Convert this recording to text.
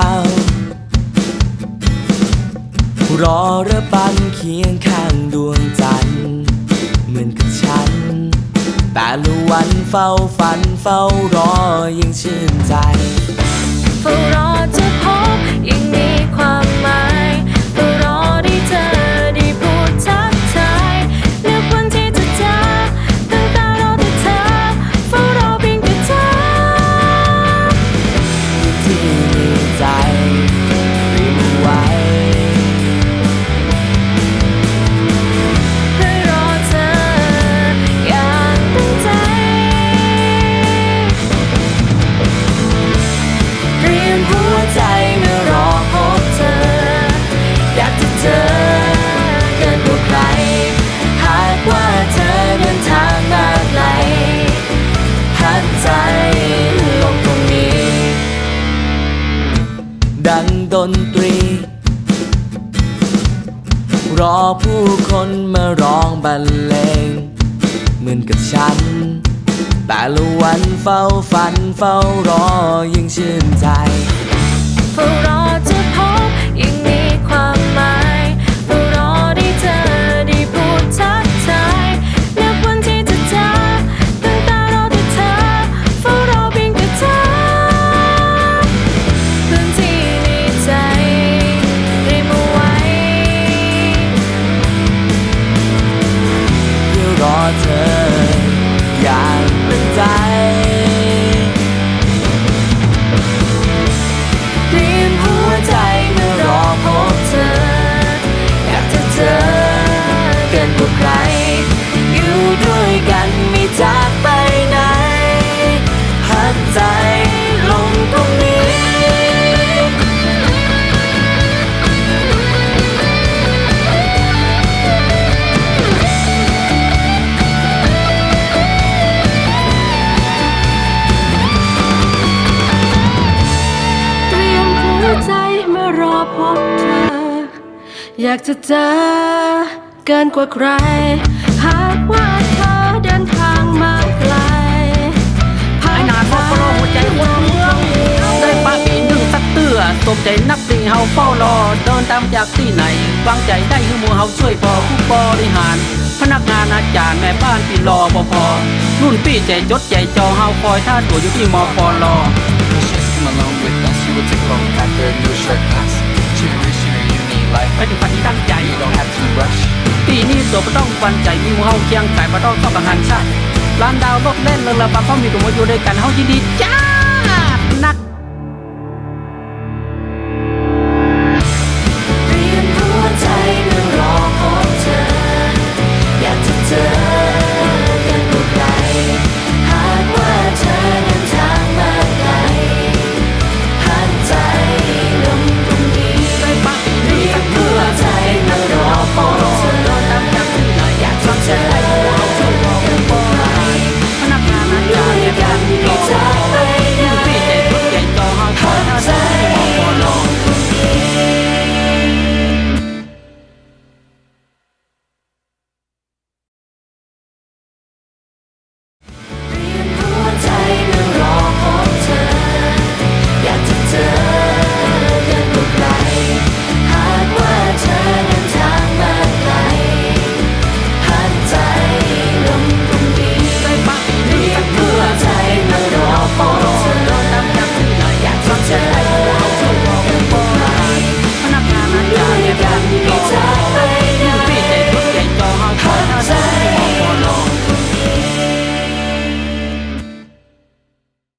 าว รอระบันเคียงข้างดวงจันทร์เหมือนกับฉัน แต่ละวันเฝ้าฝันเฝ้ารอยังชื่นใจ เฝ้ารอจะ ดังดนตรี รอผู้คนมาร้องบรรเลง เหมือนกับฉัน แต่ละวันเฝ้าฝันเฝ้ารอยังชื่นใจ เฝ้ารอ รอพบเธอ อยากจะเจอเกินกว่าใคร หากว่าเธอเดินทางมาไกลไอ้นานพอรอหัวใจหัวเมืองได้ปากปีหนึ่งสักเตื้อตบใจนักตีเฮาเฝ้ารอเดินตามจากที่ไหนวางใจได้คือหมูเฮาช่วยพอผู้บริหาร พนักงานอาจารย์แม่บ้านที่รอบ่พอรุ่นพี่ใจจดใจจอเฮาคอยท่าตัวอยู่ที่มอปลอ Just come along with us, you will take home after a new short class. Generation or uni life, ไปถึงฝันที่ตั้งใจ you don't have to rush. ปีนี้ตัวไม่ต้องฟันใจมีหมูเฮาเคียงไก่มาต้องต้องประหารชาติร้านดาวรถเล่นเรือระบำเขามีตัวมาอยู่ด้วยกันเฮายินดีจ้า